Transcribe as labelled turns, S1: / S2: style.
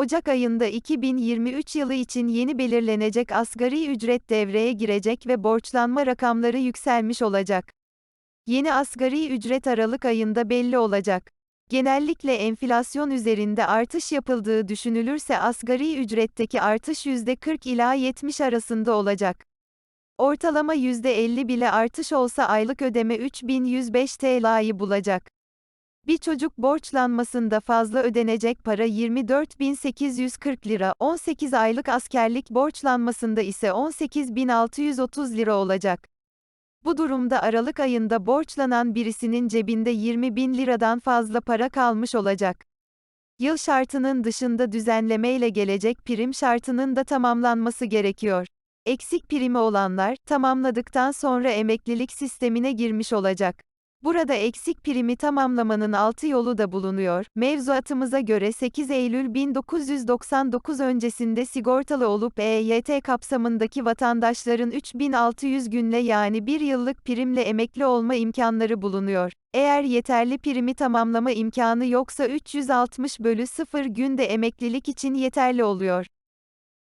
S1: Ocak ayında 2023 yılı için yeni belirlenecek asgari ücret devreye girecek ve borçlanma rakamları yükselmiş olacak. Yeni asgari ücret Aralık ayında belli olacak. Genellikle enflasyon üzerinde artış yapıldığı düşünülürse asgari ücretteki artış %40 ila 70 arasında olacak. Ortalama %50 bile artış olsa aylık ödeme 3105 TL'yi bulacak. Bir çocuk borçlanmasında fazla ödenecek para 24.840 lira, 18 aylık askerlik borçlanmasında ise 18.630 lira olacak. Bu durumda Aralık ayında borçlanan birisinin cebinde 20 bin liradan fazla para kalmış olacak. Yıl şartının dışında düzenlemeyle gelecek prim şartının da tamamlanması gerekiyor. Eksik primi olanlar, tamamladıktan sonra emeklilik sistemine girmiş olacak. Burada eksik primi tamamlamanın altı yolu da bulunuyor. Mevzuatımıza göre 8 Eylül 1999 öncesinde sigortalı olup EYT kapsamındaki vatandaşların 3600 günle yani bir yıllık primle emekli olma imkanları bulunuyor. Eğer yeterli primi tamamlama imkanı yoksa 360 bölü 0 günde emeklilik için yeterli oluyor.